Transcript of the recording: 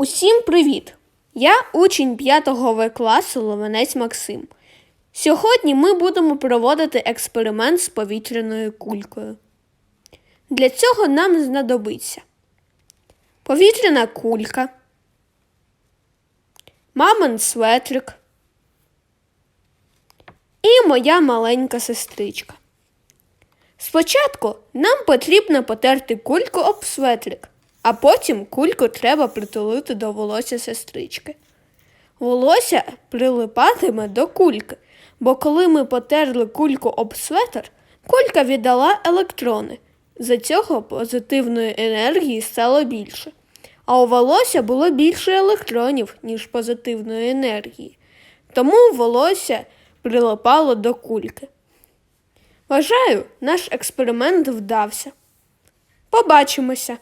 Усім привіт! Я учень 5 В класу Ловенець Максим. Сьогодні ми будемо проводити експеримент з повітряною кулькою. Для цього нам знадобиться повітряна кулька, мамин светрик і моя маленька сестричка. Спочатку нам потрібно потерти кульку об светрик, а потім кульку треба притулити до волосся сестрички. Волосся прилипатиме до кульки, бо коли ми потерли кульку об светр, кулька віддала електрони. За цього позитивної енергії стало більше. А у волосся було більше електронів, ніж позитивної енергії. Тому волосся прилипало до кульки. Вважаю, наш експеримент вдався. Побачимося!